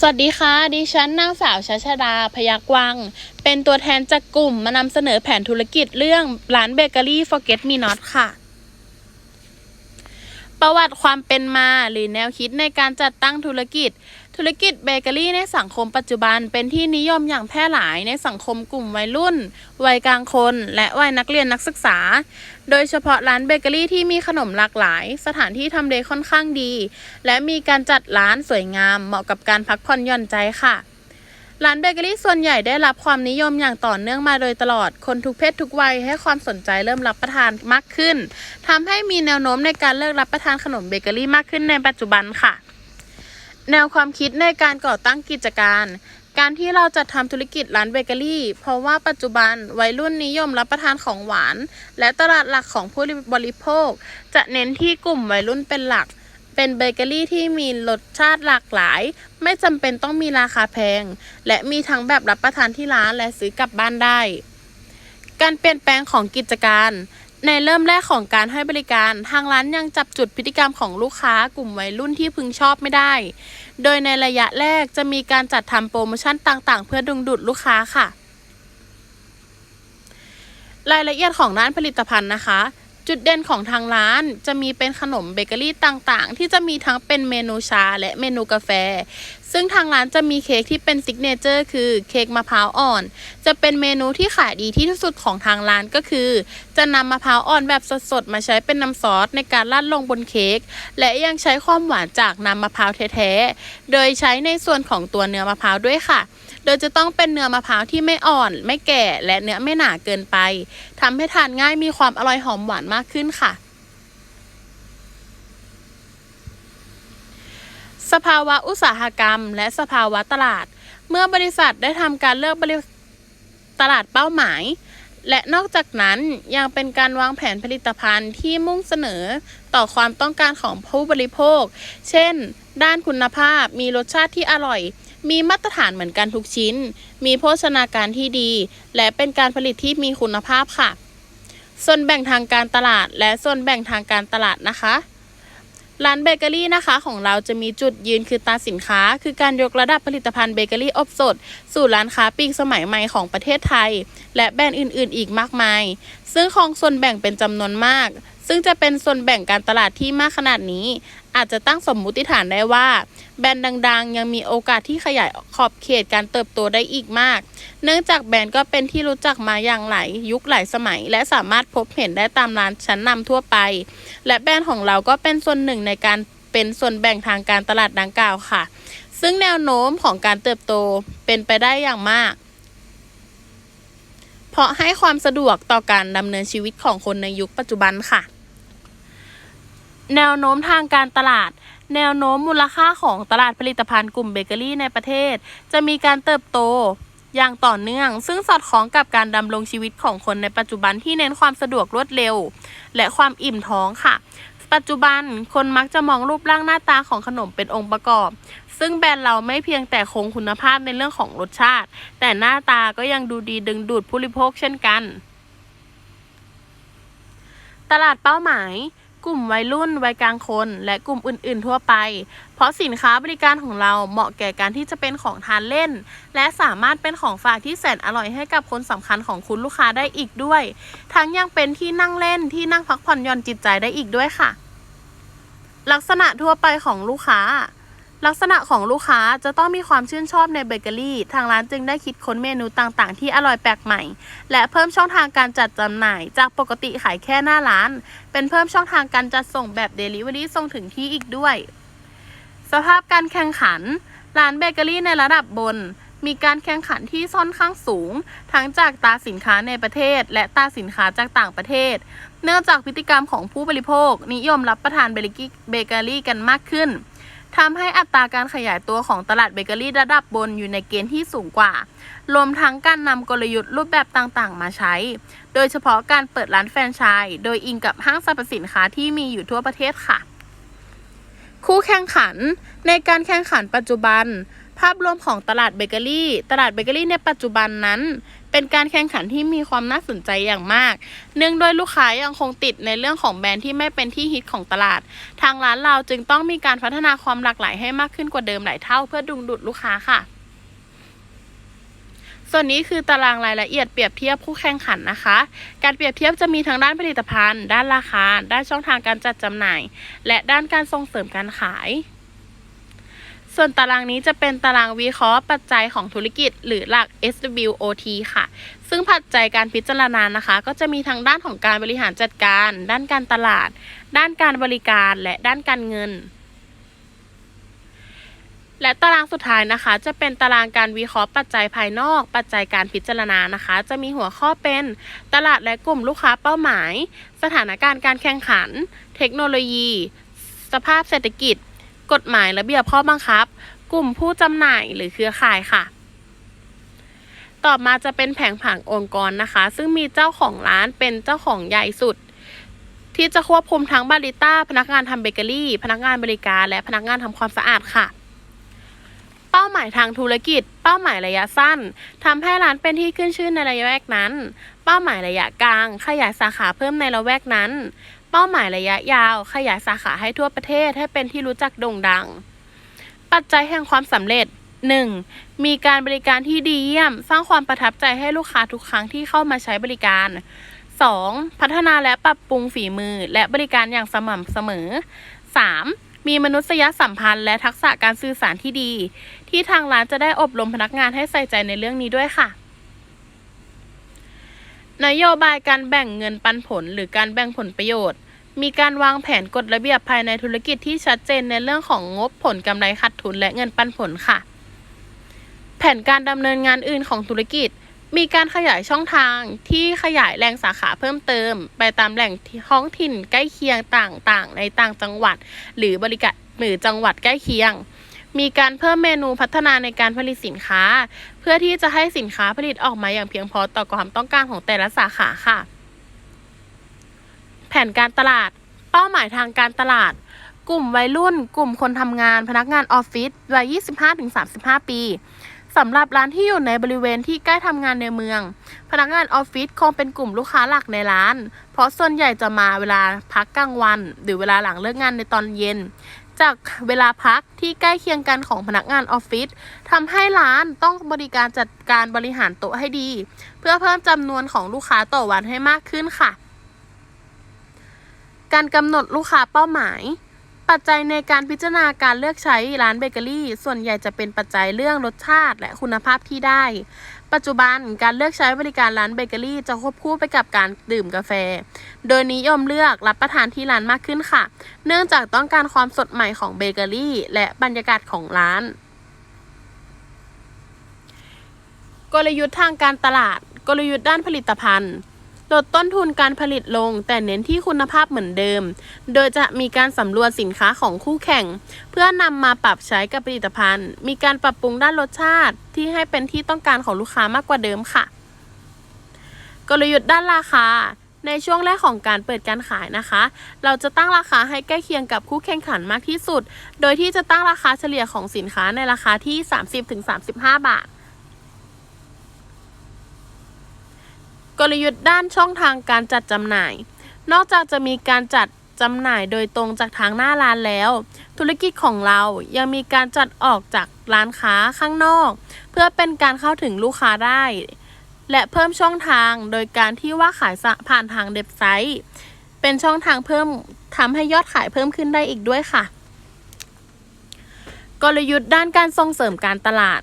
สวัสดีค่ะ ดิฉันนางสาวชาชดาพยักวัง เป็นตัวแทนจากกลุ่มมานำเสนอแผนธุรกิจเรื่องร้านเบเกอรี่ Forget Me Not ค่ะ ประวัติความเป็นมาหรือแนวคิดในการจัดตั้งธุรกิจ ธุรกิจเบเกอรี่ในสังคมปัจจุบันเป็นที่นิยมอย่างแพร่หลายในสังคมกลุ่มวัยรุ่น วัยกลางคน และวัยนักเรียนนักศึกษา โดยเฉพาะร้านเบเกอรี่ที่มีขนมหลากหลาย สถานที่ทำเลค่อนข้างดี และมีการจัดร้านสวยงาม เหมาะกับการพักผ่อนหย่อนใจค่ะ ร้านเบเกอรี่ส่วนใหญ่ได้รับความนิยมอย่างต่อเนื่องมาโดยตลอด คนทุกเพศทุกวัยให้ความสนใจเริ่มรับประทานมากขึ้นทำให้มีแนวโน้มในการเลิกรับประทานขนมเบเกอรี่มากขึ้นในปัจจุบันค่ะ แนวความคิดในการก่อตั้งกิจการ การที่เราจะทำธุรกิจร้านเบเกอรี่ เพราะว่าปัจจุบันวัยรุ่นนิยมรับประทานของหวาน และตลาดหลักของผู้บริโภค จะเน้นที่กลุ่มวัยรุ่นเป็นหลัก เป็นเบเกอรี่ที่มีรสชาติหลากหลาย ไม่จำเป็นต้องมีราคาแพง และมีทั้งแบบรับประทานที่ร้านและซื้อกลับบ้านได้ การเปลี่ยนแปลงของกิจการ ในเริ่มแรกของการให้บริการ ทางร้านยังจับจุดพฤติกรรมของลูกค้ากลุ่มวัยรุ่นที่พึงชอบไม่ได้ โดยในระยะแรกจะมีการจัดทำโปรโมชั่นต่างๆ เพื่อดึงดูดลูกค้าค่ะ รายละเอียดของร้านผลิตภัณฑ์นะคะ จุดเด่นของทางร้านจะมีเป็นขนมเบเกอรี่ต่างๆ ที่จะมีทั้งเป็นเมนูชาและเมนูกาแฟ ซึ่งทางร้านจะมีเค้กที่เป็นซิกเนเจอร์คือเค้กมะพร้าวอ่อน จะเป็นเมนูที่ขายดีที่สุดของทางร้านก็คือ จะนำมะพร้าวอ่อนแบบสดๆมาใช้เป็นน้ำซอสในการราดลงบนเค้กและยังใช้ความหวานจากน้ำมะพร้าวแท้ๆ โดยใช้ในส่วนของตัวเนื้อมะพร้าวด้วยค่ะ โดยจะต้องเป็นเนื้อมะพร้าวที่ไม่อ่อน ไม่แก่ และเนื้อไม่หนาเกินไปทำให้ทานง่ายมีความอร่อยหอมหวานมากขึ้นค่ะ ภาวะอุตสาหกรรม และสภาวะตลาด เมื่อบริษัทได้ทำการเลือกบริตลาดเป้าหมาย และนอกจากนั้นยังเป็นการวางแผนผลิตภัณฑ์ที่มุ่งเสนอต่อความต้องการของผู้บริโภค เช่น ด้านคุณภาพมีรสชาติที่อร่อย มีมาตรฐานเหมือนกันทุกชิ้น มีโภชนาการที่ดี และเป็นการผลิตที่มีคุณภาพค่ะ ส่วนแบ่งทางการตลาดและส่วนแบ่งทางการตลาดนะคะ ร้านเบเกอรี่นะคะของเราจะมีจุดยืนคือตราสินค้า คือการยกระดับผลิตภัณฑ์เบเกอรี่อบสด สู่ร้านค้าปลีกสมัยใหม่ของประเทศไทย และแบรนด์อื่นๆ อีกมากมาย ซึ่งของส่วนแบ่งเป็นจำนวนมาก ซึ่งจะเป็นส่วนแบ่งการตลาดที่มากขนาดนี้ อาจจะตั้งสมมุติฐานได้ว่า แบรนด์ดังๆ ยังมีโอกาสที่ขยายขอบเขตการเติบโตได้อีกมาก เนื่องจากแบรนด์ก็เป็นที่รู้จักมาอย่างหลายยุคหลายสมัย และสามารถพบเห็นได้ตามร้านชั้นนำทั่วไป และแบรนด์ของเราก็เป็นส่วนหนึ่งในการเป็นส่วนแบ่งทางการตลาดดังกล่าวค่ะ ซึ่งแนวโน้มของการเติบโตเป็นไปได้อย่างมากเพราะให้ความสะดวกต่อการดำเนินชีวิตของคนในยุคปัจจุบันค่ะ แนวโน้มทางการตลาด แนวโน้มมูลค่าของตลาดผลิตภัณฑ์กลุ่มเบเกอรี่ในประเทศ จะมีการเติบโตอย่างต่อเนื่อง ซึ่งสอดคล้องกับการดำรงชีวิตของคนในปัจจุบันที่เน้นความสะดวกรวดเร็ว และความอิ่มท้องค่ะ ปัจจุบันคนมักจะมองรูปร่างหน้าตาของขนมเป็นองค์ประกอบ ซึ่งแบรนด์เราไม่เพียงแต่คงคุณภาพในเรื่องของรสชาติ แต่หน้าตาก็ยังดูดีดึงดูดผู้บริโภคเช่นกัน ตลาดเป้าหมาย กลุ่มวัยรุ่น วัยกลางคน และกลุ่มอื่น ๆ ทั่วไป เพราะสินค้าบริการของเราเหมาะแก่การที่จะเป็นของทานเล่น และสามารถเป็นของฝากที่แสนอร่อยให้กับคนสำคัญของคุณลูกค้าได้อีกด้วย ทั้งยังเป็นที่นั่งเล่นที่นั่งพักผ่อนหย่อนจิตใจได้อีกด้วยค่ะ ลักษณะทั่วไปของลูกค้า ลักษณะของลูกค้าจะต้องมีความชื่นชอบในเบเกอรี่ ทางร้านจึงได้คิดค้นเมนูต่างๆ ที่อร่อยแปลกใหม่ และเพิ่มช่องทางการจัดจำหน่าย จากปกติขายแค่หน้าร้าน เป็นเพิ่มช่องทางการจัดส่งแบบ Delivery ส่งถึงที่อีกด้วย สภาพการแข่งขัน ร้านเบเกอรี่ในระดับบน มีการแข่งขันที่ค่อนข้างสูง ทั้งจากตาสินค้าในประเทศ และตาสินค้าจากต่างประเทศ เนื่องจากพฤติกรรมของผู้บริโภค นิยมรับประทานเบเกอรี่กันมากขึ้น ทำให้อัตราการขยายตัวของตลาดเบเกอรี่ระดับบนอยู่ในเกณฑ์ที่สูงกว่า รวมทั้งการนำกลยุทธ์รูปแบบต่างๆ มาใช้ โดยเฉพาะการเปิดร้านแฟรนไชส์โดยอิงกับห้างสรรพสินค้าที่มีอยู่ทั่วประเทศค่ะ คู่แข่งขัน ในการแข่งขันปัจจุบัน ภาพรวมของตลาดเบเกอรี่ ตลาดเบเกอรี่ในปัจจุบันนั้น เป็นการแข่งขันที่มีความน่าสนใจอย่างมาก เนื่องด้วยลูกค้ายังคงติดในเรื่องของแบรนด์ที่ไม่เป็นที่ฮิตของตลาด ทางร้านเราจึงต้องมีการพัฒนาความหลากหลายให้มากขึ้นกว่าเดิมหลายเท่าเพื่อดึงดูดลูกค้าค่ะส่วนนี้คือตารางรายละเอียดเปรียบเทียบคู่แข่งขันนะคะ การเปรียบเทียบจะมีทั้งด้านผลิตภัณฑ์ ด้านราคา ด้านช่องทางการจัดจำหน่าย และด้านการส่งเสริมการขาย ส่วนตารางนี้จะเป็นตารางวิเคราะห์ปัจจัยของธุรกิจ หรือหลัก SWOT ค่ะ ซึ่งปัจจัยการพิจารณานะคะ ก็จะมีทั้งด้านของการบริหารจัดการ ด้านการตลาด ด้านการบริการและด้านการเงิน และตารางสุดท้ายนะคะ จะเป็นตารางการวิเคราะห์ปัจจัยภายนอก ปัจจัยการพิจารณานะคะ จะมีหัวข้อเป็นตลาดและกลุ่มลูกค้าเป้าหมาย สถานการณ์การแข่งขัน เทคโนโลยี สภาพเศรษฐกิจ กฎหมายระเบียบข้อบังคับ กลุ่มผู้จำหน่ายหรือเครือข่ายค่ะ ต่อมาจะเป็นแผงผังองค์กรนะคะ ซึ่งมีเจ้าของร้านเป็นเจ้าของใหญ่สุด ที่จะควบคุมทั้งบาริต้าพนักงานทำเบเกอรี่ พนักงานบริการ และพนักงานทำความสะอาดค่ะเป้าหมายทางธุรกิจ เป้าหมายระยะสั้นทำให้ร้านเป็นที่ขึ้นชื่อในระยะแวกนั้น เป้าหมายระยะกลาง ขยายสาขาเพิ่มในละแวกนั้น เป้าหมายระยะยาว ขยายสาขาให้ทั่วประเทศให้เป็นที่รู้จักโด่งดัง ปัจจัยแห่งความสำเร็จ 1. มีการบริการที่ดีเยี่ยม สร้างความประทับใจให้ลูกค้าทุกครั้งที่เข้ามาใช้บริการ 2. พัฒนาและปรับปรุงฝีมือและบริการอย่างสม่ำเสมอ 3. มีมนุษยสัมพันธ์และทักษะการสื่อสารที่ดี ที่ทางร้านจะได้อบรมพนักงานให้ใส่ใจในเรื่องนี้ด้วยค่ะ นโยบายการแบ่งเงินปันผลหรือการแบ่งผลประโยชน์ มีการวางแผนกฎระเบียบภายในธุรกิจที่ชัดเจนในเรื่องของงบผลกำไรขาดทุนและเงินปันผลค่ะ แผนการดำเนินงานอื่นของธุรกิจ มีการขยายช่องทางที่ขยายแหล่งสาขาเพิ่มเติม ไปตามแหล่งท้องถิ่นใกล้เคียงต่างๆ ในต่างจังหวัด หรือบริการหรือจังหวัดใกล้เคียง มีการเพิ่มเมนูพัฒนาในการผลิตสินค้า เพื่อที่จะให้สินค้าผลิตออกมาอย่างเพียงพอต่อความต้องการของแต่ละสาขาค่ะ ผนการตลาด เป้าหมายทางการตลาด กลุ่มวัยรุ่น กลุ่มคนทำงาน พนักงานออฟฟิศวัย 25-35 ปีสำหรับร้านที่อยู่ในบริเวณที่ใกล้ทำงานในเมือง พนักงานออฟฟิศคงเป็นกลุ่มลูกค้าหลักในร้าน เพราะส่วนใหญ่จะมาเวลาพักกลางวัน หรือเวลาหลังเลิกงานในตอนเย็น จากเวลาพักที่ใกล้เคียงกันของพนักงานออฟฟิศทำให้ร้านต้องบริการจัดการบริหารโต๊ะให้ดี เพื่อเพิ่มจำนวนของลูกค้าต่อวันให้มากขึ้นค่ะ การกำหนดลูกค้าเป้าหมาย ปัจจัยในการพิจารณาการเลือกใช้ร้านเบเกอรี่ ส่วนใหญ่จะเป็นปัจจัยเรื่องรสชาติและคุณภาพที่ได้ ปัจจุบันการเลือกใช้บริการร้านเบเกอรี่จะควบคู่ไปกับการดื่มกาแฟ โดยนิยมเลือกรับประทานที่ร้านมากขึ้นค่ะ เนื่องจากต้องการความสดใหม่ของเบเกอรี่ และบรรยากาศของร้าน กลยุทธ์ทางการตลาด กลยุทธ์ด้านผลิตภัณฑ์ ลดต้นทุนการผลิตลง แต่เน้นที่คุณภาพเหมือนเดิม โดยจะมีการสำรวจสินค้าของคู่แข่ง เพื่อนำมาปรับใช้กับผลิตภัณฑ์ มีการปรับปรุงด้านรสชาติ ที่ให้เป็นที่ต้องการของลูกค้ามากกว่าเดิมค่ะ กลยุทธ์ด้านราคาในช่วงแรกของการเปิดการขายนะคะ เราจะตั้งราคาให้ใกล้เคียงกับคู่แข่งขันมากที่สุด โดยที่จะตั้งราคาเฉลี่ยของสินค้าในราคาที่ 30-35 บาท ลยุทธ์ด้านช่องทางการจัดจำหน่าย นอกจากจะมีการจัดจำหน่ายโดยตรงจากทางหน้าร้านแล้ว ธุรกิจของเรายังมีการจัดออกจากร้านค้าข้างนอก เพื่อเป็นการเข้าถึงลูกค้าได้ และเพิ่มช่องทางโดยการที่ว่าขายผ่านทางเว็บไซต์ เป็นช่องทางเพิ่มทำให้ยอดขายเพิ่มขึ้นได้อีกด้วยค่ะ กลยุทธ์ด้านการส่งเสริมการตลาด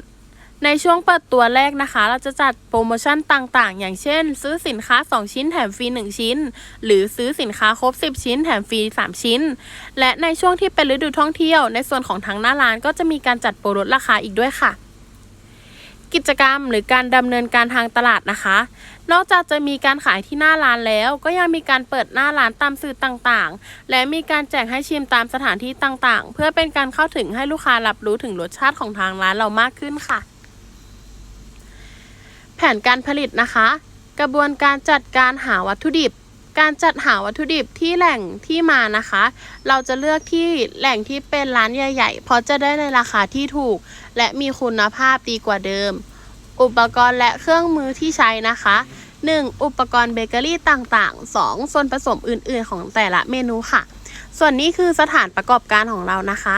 ในช่วงเปิดตัวแรกนะคะ เราจะจัดโปรโมชั่นต่างๆ อย่างเช่น ซื้อสินค้า 2 ชิ้นแถมฟรี 1 ชิ้น หรือซื้อสินค้าครบ 10 ชิ้น แถมฟรี 3 ชิ้น และในช่วงที่เป็นฤดูท่องเที่ยว ในส่วนของทางหน้าร้านก็จะมีการจัดโปรลดราคาอีกด้วยค่ะ กิจกรรมหรือการดำเนินการทางตลาดนะคะ นอกจากจะมีการขายที่หน้าร้านแล้ว ก็ยังมีการเปิดหน้าร้านตามสื่อต่างๆ และมีการแจกให้ชิมตามสถานที่ต่างๆ เพื่อเป็นการเข้าถึงให้ลูกค้ารับรู้ถึงรสชาติของทางร้านเรามากขึ้นค่ะ ผนการผลิตนะคะ กระบวนการจัดการหาวัตถุดิบ การจัดหาวัตถุดิบที่แหล่งที่มานะคะ เราจะเลือกที่แหล่งที่เป็นร้านใหญ่ๆ เพราะจะได้ในราคาที่ถูก และมีคุณภาพดีกว่าเดิม อุปกรณ์และเครื่องมือที่ใช้นะคะ 1. อุปกรณ์เบเกอรี่ต่างๆ 2. ส่วนผสมอื่นๆ ของแต่ละเมนูค่ะ ส่วนนี้คือสถานประกอบการของเรานะคะ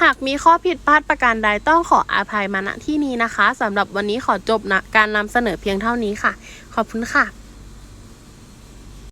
หากมีข้อผิดพลาดประการใดต้องขออภัยมาณที่นี้นะคะสำหรับวันนี้ขอจบนะการนำเสนอเพียงเท่านี้ค่ะ ขอบคุณค่ะ